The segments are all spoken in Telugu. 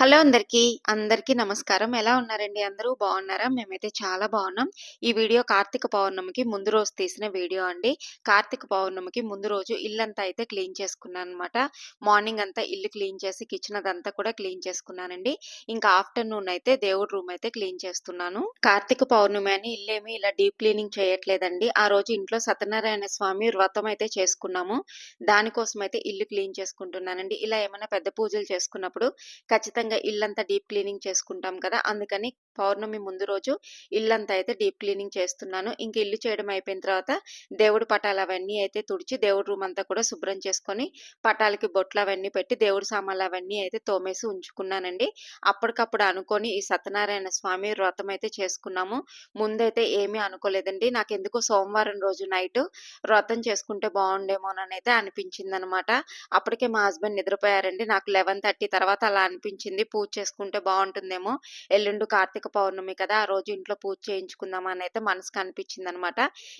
హలో అందరికీ. అందరికీ నమస్కారం. ఎలా ఉన్నారండి అందరూ? బాగున్నారా? మేమైతే చాలా బాగున్నాం. ఈ వీడియో కార్తీక పౌర్ణమికి ముందు రోజు తీసిన వీడియో అండి. కార్తీక పౌర్ణమికి ముందు రోజు ఇల్లంతా అయితే క్లీన్ చేసుకున్నాను అనమాట మార్నింగ్ అంతా ఇల్లు క్లీన్ చేసి కిచెన్ అదంతా కూడా క్లీన్ చేసుకున్నానండి. ఇంకా ఆఫ్టర్‌నూన్ అయితే దేవుడి రూమ్ అయితే క్లీన్ చేస్తున్నాను. కార్తీక పౌర్ణమి అని ఇల్లేమి ఇలా డీప్ క్లీనింగ్ చేయట్లేదండి. ఆ రోజు ఇంట్లో సత్యనారాయణ స్వామి వ్రతం అయితే చేసుకున్నాము. దానికోసం అయితే ఇల్లు క్లీన్ చేసుకుంటున్నానండి. ఇలా ఏమైనా పెద్ద పూజలు చేసుకున్నప్పుడు ఖచ్చితంగా ఇల్లంతా డీప్ క్లీనింగ్ చేసుకుంటాం కదా! అందుకని పౌర్ణమి ముందు రోజు ఇల్లంతా అయితే డీప్ క్లీనింగ్ చేస్తున్నాను. ఇంక ఇల్లు చేయడం అయిపోయిన తర్వాత దేవుడి పటాలు అవన్నీ అయితే తుడిచి దేవుడి రూమ్ అంతా కూడా శుభ్రం చేసుకొని పటాలకి బొట్లు అవన్నీ పెట్టి దేవుడి సామాన్లు అవన్నీ అయితే తోమేసి ఉంచుకున్నానండి. అప్పటికప్పుడు అనుకొని ఈ సత్యనారాయణ స్వామి వ్రతం అయితే చేసుకున్నాము. ముందైతే ఏమీ అనుకోలేదండి. నాకు ఎందుకో సోమవారం రోజు నైట్ వ్రతం చేసుకుంటే బాగుండేమోననైతే అనిపించిందనమాట. అప్పటికే మా హస్బెండ్ నిద్రపోయారండి. నాకు 11:30 తర్వాత అలా అనిపించింది. పూజ చేసుకుంటే బాగుంటుందేమో ఎల్లుండి కార్తీక పౌర్ణమి కదా! ఆ రోజు ఇంట్లో పూజ చేయించుకుందాం అయితే మనసుకు అనిపించిందనమాట.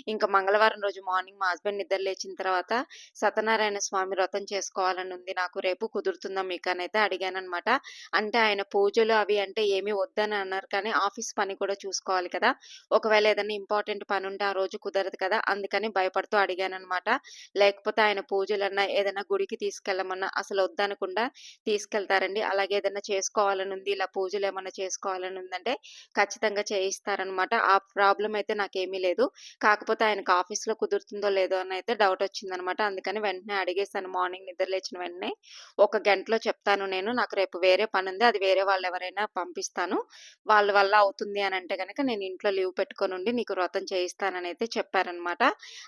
ఇంకా మంగళవారం రోజు మార్నింగ్ మా హస్బెండ్ నిద్ర లేచిన తర్వాత సత్యనారాయణ స్వామి వ్రతం చేసుకోవాలని ఉంది నాకు. రేపు కుదురుతుందా మీకు అని అయితే అడిగానమాట అంటే ఆయన పూజలు అవి అంటే ఏమి వద్దని అన్నారు కానీ ఆఫీస్ పని కూడా చూసుకోవాలి కదా! ఒకవేళ ఏదైనా ఇంపార్టెంట్ పని ఉంటే ఆ రోజు కుదరదు కదా! అందుకని భయపడుతూ అడిగానమాట లేకపోతే ఆయన పూజలన్నా ఏదైనా గుడికి తీసుకెళ్ళమన్నా అసలు వద్దనకుండా తీసుకెళ్తారండి. అలాగే ఏదైనా చేసుకోవాలని ఉంది, ఇలా పూజలు ఏమైనా చేసుకోవాలని ఉందంటే ఖచ్చితంగా చేయిస్తారనమాట. ఆ ప్రాబ్లం అయితే నాకేమీ లేదు. కాకపోతే ఆయనకు ఆఫీస్‌లో కుదురుతుందో లేదో అని అయితే డౌట్ వచ్చిందనమాట. అందుకని వెంటనే అడిగేసాను మార్నింగ్ నిద్ర లేచిన వెంటనే. ఒక గంటలో చెప్తాను నేను. నాకు రేపు వేరే పని ఉంది అది వేరే వాళ్ళు ఎవరైనా పంపిస్తాను. వాళ్ళ వల్ల అవుతుంది అని అంటే కనుక నేను ఇంట్లో లీవ్ పెట్టుకొని ఉండి నీకు వ్రతం చేయిస్తానని అయితే చెప్పారనమాట.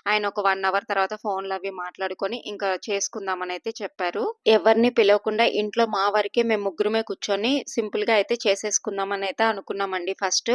ఆయన ఒక వన్ అవర్ తర్వాత ఫోన్‌లో అవి మాట్లాడుకొని ఇంకా చేసుకుందామని అయితే చెప్పారు. ఎవరిని పిలవకుండా ఇంట్లో మా వరకే మేము ముగ్గురమే కూర్చొని సింపుల్‌గా అయితే చేసేసుకుందామని అయితే అనుకున్నామండి ఫస్ట్.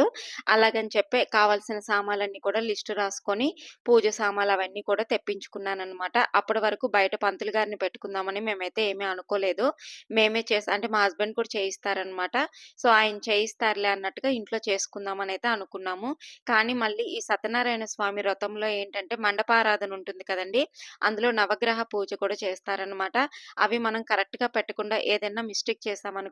అలాగని చెప్పి కావాల్సిన సామాన్లన్నీ కూడా లిస్ట్ రాసుకొని పూజ సామాన్లు అవన్నీ కూడా తెప్పించుకున్నాననమాట. అప్పటి వరకు బయట పంతులు గారిని పెట్టుకుందామని మేమైతే ఏమీ అనుకోలేదు. మేమే చేస్తా అంటే మా హస్బెండ్ కూడా చేయిస్తారనమాట. సో, ఆయన చేయిస్తారులే అన్నట్టుగా ఇంట్లో చేసుకుందామని అయితే అనుకున్నాము. కానీ మళ్ళీ ఈ సత్యనారాయణ స్వామి వ్రతంలో ఏంటంటే మండపారాధన ఉంటుంది కదండి అందులో నవగ్రహ పూజ కూడా చేస్తారనమాట. అవి మనం కరెక్ట్‌గా పెట్టకుండా ఏదైనా మిస్టేక్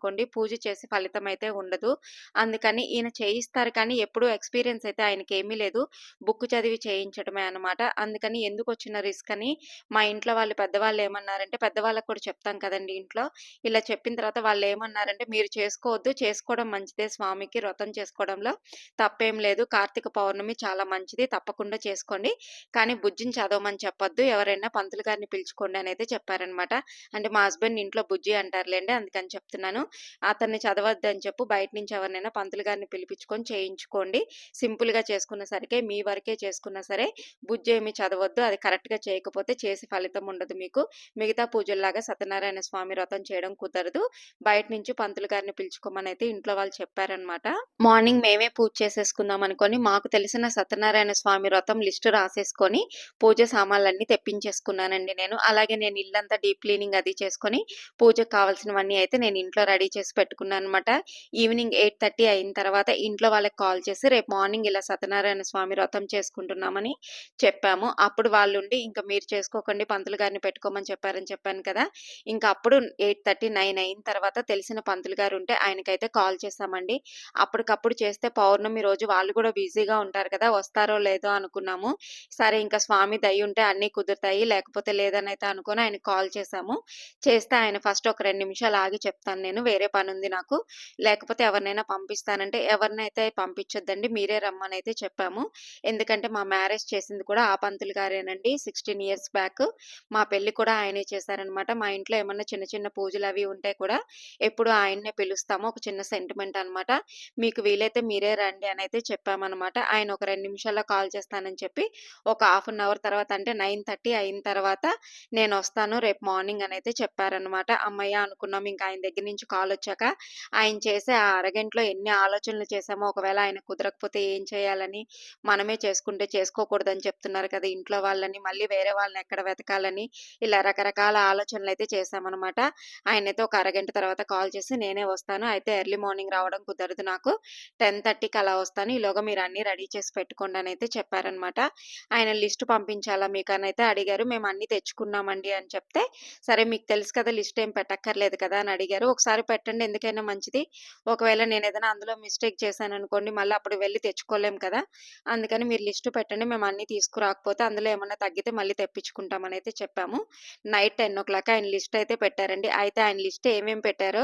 అనుకోండి పూజ చేసి ఫలితం అయితే ఉండదు. అందుకని ఈయన చేయిస్తారు కానీ ఎప్పుడూ ఎక్స్‌పీరియన్స్ అయితే ఆయనకి ఏమీ లేదు. బుక్ చదివి చేయించడమే అనమాట. అందుకని ఎందుకు వచ్చిన రిస్క్ అని మా ఇంట్లో వాళ్ళు పెద్దవాళ్ళు ఏమన్నారంటే పెద్దవాళ్ళకి కూడా చెప్తాం కదండి ఇంట్లో. ఇలా చెప్పిన తర్వాత వాళ్ళు ఏమన్నారంటే మీరు చేసుకోవద్దు. చేసుకోవడం మంచిదే స్వామికి వ్రతం చేసుకోవడంలో తప్పేం లేదు. కార్తీక పౌర్ణమి చాలా మంచిది. తప్పకుండా చేసుకోండి. కానీ బుజ్జిని చదవమని చెప్పొద్దు. ఎవరైనా పంతులు గారిని పిలుచుకోండి అనైతే చెప్పారనమాట. అంటే మా హస్బెండ్ ఇంట్లో బుజ్జి అంటారులేండి అందుకని చెప్తున్నాను. అతన్ని చదవద్దని చెప్పు. బయట నుంచి ఎవరినైనా పంతులు గారిని పిలిపించుకొని చేయించుకోండి. సింపుల్‌గా చేసుకున్న సరికే మీ వరకే చేసుకున్నా సరే బుజ్జి ఏమి చదవద్దు అది కరెక్ట్‌గా చేయకపోతే చేసి ఫలితం ఉండదు మీకు. మిగతా పూజల్లాగా సత్యనారాయణ స్వామి వ్రతం చేయడం కుదరదు. బయట నుంచి పంతులు గారిని పిలుచుకోమని అయితే ఇంట్లో వాళ్ళు చెప్పారనమాట. మార్నింగ్ మేమే పూజ చేసేసుకుందాం అనుకొని మాకు తెలిసిన సత్యనారాయణ స్వామి వ్రతం లిస్ట్ రాసేసుకొని పూజ సామాన్లన్నీ తెప్పించేసుకున్నానండి నేను. అలాగే నేను ఇల్లంతా డీప్ క్లీనింగ్ అది చేసుకొని పూజకు కావాల్సినవన్నీ అయితే నేను ఇంట్లో రెడీ చేసి పెట్టుకున్నాను అనమాట ఈవినింగ్ 8:30 అయిన తర్వాత ఇంట్లో వాళ్ళకి కాల్ చేసి రేపు మార్నింగ్ ఇలా సత్యనారాయణ స్వామి వ్రతం చేసుకుంటున్నామని చెప్పాము. అప్పుడు వాళ్ళుండి ఇంకా మీరు చేసుకోకండి పంతులు గారిని పెట్టుకోమని చెప్పారని చెప్పాను కదా! ఇంకా అప్పుడు 8:30, 9 అయిన తర్వాత తెలిసిన పంతులు గారు ఉంటే ఆయనకైతే కాల్ చేసామండి అప్పటికప్పుడు చేస్తే పౌర్ణమి రోజు వాళ్ళు కూడా బిజీగా ఉంటారు కదా! వస్తారో లేదో అనుకున్నాము. సరే ఇంకా స్వామి దయుంటే అన్నీ కుదురుతాయి. లేకపోతే లేదని అయితే అనుకుని ఆయన కాల్ చేశాము. చేస్తే ఆయన ఫస్ట్ ఒక రెండు నిమిషాలు ఆగి చెప్తాను నేను. వేరే పని ఉంది నాకు. లేకపోతే ఎవరినైనా పంపిస్తానంటే ఎవరినైతే పంపించొద్దండి. మీరే రమ్మని అయితే చెప్పాము. ఎందుకంటే మా మ్యారేజ్ చేసింది కూడా ఆ పంతులు గారేనండి. 16 ఇయర్స్ బ్యాక్. మా పెళ్ళి కూడా ఆయనే చేశారనమాట. మా ఇంట్లో ఏమన్నా చిన్న చిన్న పూజలు అవి ఉంటే కూడా ఎప్పుడు ఆయన్నే పిలుస్తాము. ఒక చిన్న సెంటిమెంట్ అనమాట. మీకు వీలైతే మీరే రండి అని అయితే చెప్పామన్నమాట ఆయన ఒక రెండు నిమిషాల్లో కాల్ చేస్తానని చెప్పి ఒక హాఫ్ అన్ అవర్ తర్వాత అంటే 9:30 అయిన తర్వాత నేను వస్తాను రేపు మార్నింగ్ అనైతే చెప్పారనమాట. అమ్మయ్య అనుకున్నాం. ఇంకా ఆయన దగ్గర నుంచి కాల్ వచ్చాక ఆయన చేసే ఆ అరగంటలో ఎన్ని ఆలోచనలు చేశామో ఒకవేళ ఆయన కుదరకపోతే ఏం చేయాలని మనమే చేసుకుంటే చేసుకోకూడదని చెప్తున్నారు కదా ఇంట్లో వాళ్ళని మళ్ళీ వేరే వాళ్ళని ఎక్కడ వెతకాలని ఇలా రకరకాల ఆలోచనలు అయితే చేశామన్నమాట. ఆయనైతే ఒక అరగంట తర్వాత కాల్ చేసి నేనే వస్తాను అయితే ఎర్లీ మార్నింగ్ రావడం కుదరదు నాకు టెన్ థర్టీకి అలా వస్తాను ఈలోగా మీరు అన్ని రెడీ చేసి పెట్టుకోండి అని అయితే చెప్పారనమాట ఆయన లిస్ట్ పంపించాలా మీకు అని అయితే అడిగారు. మేము అన్ని తెచ్చుకున్నామండి అని చెప్తే సరే మీకు తెలుసు కదా లిస్ట్ ఏం పెట్టక్కర్లేదు కదా అని అడిగారు. ఒకసారి పెట్టండి ఎందుకైనా మంచిది. ఒకవేళ నేను ఏదైనా అందులో మిస్టేక్ చేశాను అనుకోండి మళ్ళీ అప్పుడు వెళ్ళి తెచ్చుకోలేం కదా. అందుకని మీరు లిస్ట్ పెట్టండి మేము అన్ని తీసుకురాకపోతే అందులో ఏమన్నా తగ్గితే మళ్ళీ తెప్పించుకుంటామని అయితే చెప్పాము. నైట్ టెన్ ఓ క్లాక్ ఆయన లిస్ట్ అయితే పెట్టారండి. అయితే ఆయన లిస్ట్ ఏమేమి పెట్టారో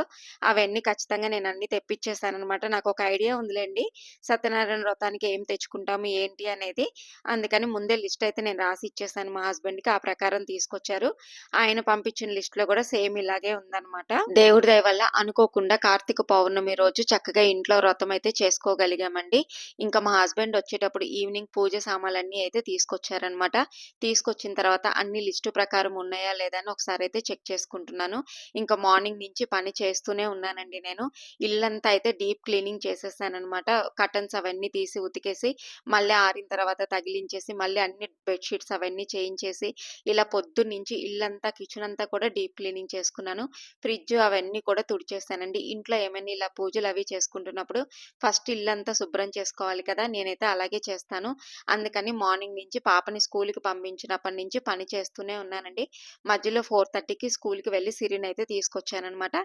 అవన్నీ ఖచ్చితంగా నేను అన్ని తెప్పించేసాను అనమాట నాకు ఒక ఐడియా ఉందిలేండి. సత్యనారాయణ వ్రతానికి ఏం తెచ్చుకుంటాము ఏంటి అనేది. అందుకని ముందే లిస్ట్ అయితే నేను రాసి ఇచ్చేసాను మా హస్బెండ్కి. ఆ ప్రకారం తీసుకొచ్చారు. ఆయన పంపించిన లిస్ట్లో కూడా సేమ్ ఇలాగే ఉందన్నమాట. దేవుడి దయ వల్ల అనుకోకుండా కార్తీక పౌర్ణమి రోజు చక్కగా ఇంట్లో వ్రతం అయితే చేసుకోగలిగామండి. ఇంకా మా హస్బెండ్ వచ్చేటప్పుడు ఈవినింగ్ పూజ సామాన్లన్నీ అయితే తీసుకొచ్చారనమాట తీసుకొచ్చిన తర్వాత అన్ని లిస్టు ప్రకారం ఉన్నాయా లేదా అని ఒకసారి అయితే చెక్ చేసుకుంటున్నాను. ఇంకా మార్నింగ్ నుంచి పని చేస్తూనే ఉన్నానండి నేను. ఇల్లంతా అయితే డీప్ క్లీనింగ్ చేసేసానమాట కటన్స్ అవన్నీ తీసి ఉతికేసి మళ్ళీ ఆరిన తర్వాత తగిలించేసి మళ్ళీ అన్ని బెడ్షీట్స్ అవన్నీ చేయించేసి ఇలా పొద్దున్నుంచి ఇల్లంతా కిచెన్ అంతా కూడా డీప్ క్లీనింగ్ చేసుకున్నాను. ఫ్రిడ్జ్ అవన్నీ కూడా తుడిచి చేస్తానండి. ఇంట్లో ఏమైనా ఇలా పూజలు అవి చేసుకుంటున్నప్పుడు ఫస్ట్ ఇల్లంతా శుభ్రం చేసుకోవాలి కదా నేనైతే అలాగే చేస్తాను. అందుకని మార్నింగ్ నుంచి పాపని స్కూల్కి పంపించినప్పటి నుంచి పని చేస్తూనే ఉన్నానండి. మధ్యలో ఫోర్ థర్టీకి స్కూల్కి వెళ్ళి సిరిని అయితే తీసుకొచ్చానమాట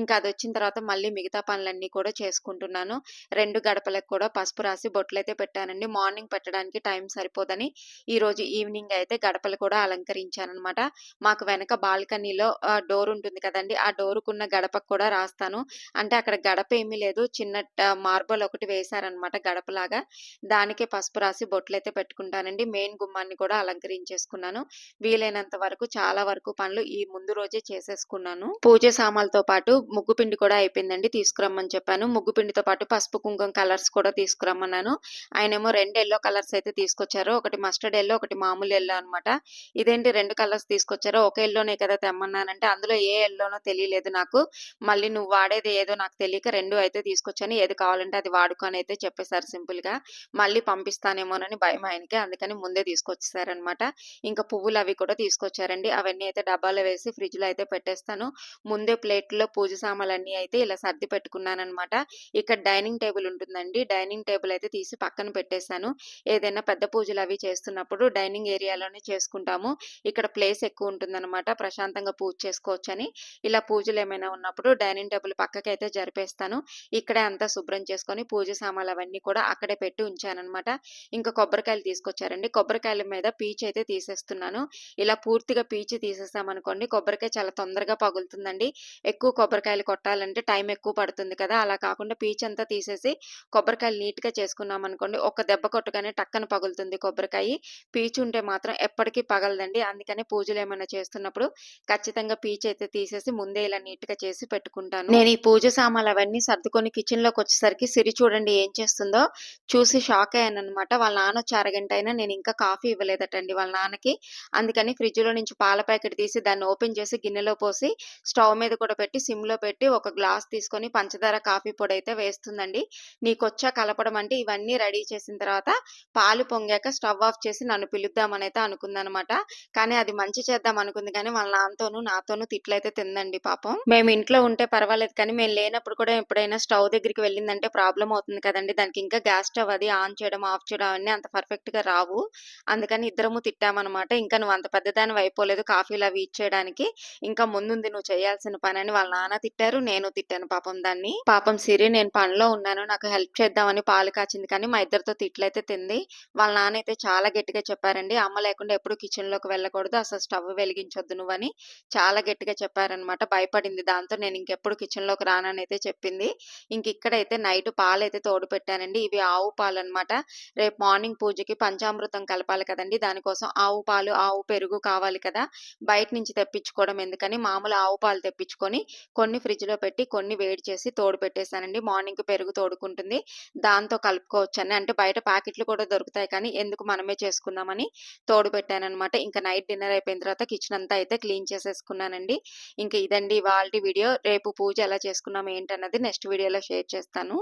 ఇంకా అది వచ్చిన తర్వాత మళ్ళీ మిగతా పనులన్నీ కూడా చేసుకుంటున్నాను. రెండు గడపలకు కూడా పసుపు రాసి బొట్లు అయితే పెట్టానండి. మార్నింగ్ పెట్టడానికి టైం సరిపోదని ఈ రోజు ఈవినింగ్ అయితే గడపలు కూడా అలంకరించానమాట మాకు వెనక బాల్కనీలో డోర్ ఉంటుంది కదండి. ఆ డోరుకున్న గడపకు కూడా రాస్తాను. అంటే అక్కడ గడప ఏమీ లేదు. చిన్న మార్బల్ ఒకటి వేశారనమాట గడపలాగా. దానికే పసుపు రాసి బొట్లు అయితే పెట్టుకుంటానండి. మెయిన్ గుమ్మాన్ని కూడా అలంకరించేసుకున్నాను. వీలైనంత వరకు చాలా వరకు పనులు ఈ ముందు రోజే చేసేసుకున్నాను. పూజ సామాన్లతో పాటు ముగ్గు పిండి కూడా అయిపోయిందండి. తీసుకురమ్మని చెప్పాను. ముగ్గు పిండితో పాటు పసుపు కుంకుమ కలర్స్ కూడా తీసుకురమ్మన్నాను. ఆయనేమో రెండు ఎల్లో కలర్స్ అయితే తీసుకొచ్చారు. ఒకటి మస్టర్డ్ ఎల్లో ఒకటి మామూలు ఎల్లో అనమాట. ఇదేంటి రెండు కలర్స్ తీసుకొచ్చారో ఒక ఎల్లోనే కదా తెమ్మన్నానంటే అందులో ఏ ఎల్లోనో తెలియలేదు నాకు. మళ్ళీ మళ్ళీ నువ్వు వాడేది ఏదో నాకు తెలియక రెండు అయితే తీసుకొచ్చాను. ఏది కావాలంటే అది వాడుకొని అయితే చెప్పేశారు సింపుల్గా మళ్ళీ పంపిస్తానేమోనని భయం ఆయనకి. అందుకని ముందే తీసుకొచ్చేసారనమాట ఇంకా పువ్వులు అవి కూడా తీసుకొచ్చారండి. అవన్నీ అయితే డబ్బాలో వేసి ఫ్రిడ్జ్లో అయితే పెట్టేస్తాను. ముందే ప్లేట్లో పూజ సామాన్లన్నీ అయితే ఇలా సర్ది పెట్టుకున్నాను అనమాట ఇక్కడ డైనింగ్ టేబుల్ ఉంటుందండి. డైనింగ్ టేబుల్ అయితే తీసి పక్కన పెట్టేశాను. ఏదైనా పెద్ద పూజలు అవి చేస్తున్నప్పుడు డైనింగ్ ఏరియాలోనే చేసుకుంటాము. ఇక్కడ ప్లేస్ ఎక్కువ ఉంటుందన్నమాట. ప్రశాంతంగా పూజ చేసుకోవచ్చని. ఇలా పూజలు ఏమైనా ఉన్నప్పుడు డైనింగ్ టేబుల్ పక్కకి అయితే జరిపేస్తాను. ఇక్కడే అంతా శుభ్రం చేసుకొని పూజ సామాన్లు అవన్నీ కూడా అక్కడే పెట్టి ఉంచానమాట ఇంకా కొబ్బరికాయలు తీసుకొచ్చారండి. కొబ్బరికాయల మీద పీచు అయితే తీసేస్తున్నాను. ఇలా పూర్తిగా పీచు తీసేసామనుకోండి కొబ్బరికాయ చాలా తొందరగా పగులుతుందండి. ఎక్కువ కొబ్బరికాయలు కొట్టాలంటే టైం ఎక్కువ పడుతుంది కదా. అలా కాకుండా పీచు అంతా తీసేసి కొబ్బరికాయలు నీట్గా చేసుకున్నాం అనుకోండి ఒక దెబ్బ కొట్టగానే టక్కన పగులుతుంది కొబ్బరికాయ. పీచు ఉంటే మాత్రం ఎప్పటికీ పగలదండి. అందుకని పూజలు ఏమైనా చేస్తున్నప్పుడు ఖచ్చితంగా పీచు అయితే తీసేసి ముందే ఇలా నీట్గా చేసి పెట్టుకుంటాను. నేను ఈ పూజ సామాన్లు అవన్నీ సర్దుకొని కిచెన్లోకి వచ్చేసరికి సిరి చూడండి ఏం చేస్తుందో. చూసి షాక్ అయ్యాను అనమాట వాళ్ళ నాన్న వచ్చి అరగంట అయినా నేను ఇంకా కాఫీ ఇవ్వలేదటండి వాళ్ళ నాన్నకి. అందుకని ఫ్రిడ్జ్లో నుంచి పాల ప్యాకెట్ తీసి దాన్ని ఓపెన్ చేసి గిన్నెలో పోసి స్టవ్ మీద కూడా పెట్టి సిమ్లో పెట్టి ఒక గ్లాస్ తీసుకొని పంచదార కాఫీ పొడి అయితే వేస్తుందండి. నీకు వచ్చా కలపడం అంటే ఇవన్నీ రెడీ చేసిన తర్వాత పాలు పొంగాక స్టవ్ ఆఫ్ చేసి నన్ను పిలుద్దామని అయితే అనుకుందనమాట. కానీ అది మంచి చేద్దాం అనుకుంది కానీ వాళ్ళ నాన్నతోనూ నాతోనూ తిట్లయితే తిందండి పాపం. మేము ఇంట్లో ఉంటే పర్వాలేదు. కానీ మేము లేనప్పుడు కూడా ఎప్పుడైనా స్టవ్ దగ్గరికి వెళ్ళిందంటే ప్రాబ్లం అవుతుంది కదండి. దానికి ఇంకా గ్యాస్ స్టవ్ అది ఆన్ చేయడం ఆఫ్ చేయడం అన్నీ అంత పర్ఫెక్ట్గా రావు. అందుకని ఇద్దరము తిట్టామన్నమాట. ఇంకా నువ్వు అంత పెద్దదాని అయిపోలేదు కాఫీలు అవి ఇచ్చేయడానికి. ఇంకా ముందుంది నువ్వు చేయాల్సిన పని అని వాళ్ళ నాన్న తిట్టారు నేను తిట్టాను పాపం దాన్ని. పాపం సిరి నేను పనిలో ఉన్నాను నాకు హెల్ప్ చేద్దామని పాలు కాచింది. కానీ మా ఇద్దరితో తిట్లయితే తింది. వాళ్ళ నాన్న అయితే చాలా గట్టిగా చెప్పారండి. అమ్మ లేకుండా ఎప్పుడు కిచెన్లోకి వెళ్ళకూడదు. అసలు స్టవ్ వెలిగించొద్దు నువ్వని. చాలా గట్టిగా చెప్పారనమాట భయపడింది. దాంతో నేను ఇంకెప్పుడు కిచెన్లోకి రానని అయితే చెప్పింది. ఇంక ఇక్కడైతే నైట్ పాలు అయితే తోడు పెట్టానండి. ఇవి ఆవు పాలు అనమాట రేపు మార్నింగ్ పూజకి పంచామృతం కలపాలి కదండి. దానికోసం ఆవు పాలు ఆవు పెరుగు కావాలి కదా. బయట నుంచి తెప్పించుకోవడం ఎందుకని మామూలు ఆవు పాలు తెప్పించుకొని కొన్ని ఫ్రిడ్జ్లో పెట్టి కొన్ని వేడి చేసి తోడు పెట్టేశానండి. మార్నింగ్ పెరుగు తోడుకుంటుంది. దాంతో కలుపుకోవచ్చని. అంటే బయట ప్యాకెట్లు కూడా దొరుకుతాయి కానీ ఎందుకు మనమే చేసుకుందామని తోడు పెట్టానమాట ఇంకా నైట్ డిన్నర్ అయిపోయిన తర్వాత కిచెన్ అంతా అయితే క్లీన్ చేసేసుకున్నానండి. ఇంకా ఇదండి వాళ్ళ వీడియో. రేపు రేపు పూజ ఎలా చేసుకున్నాం ఏంటన్నది నెక్స్ట్ వీడియోలో షేర్ చేస్తాను.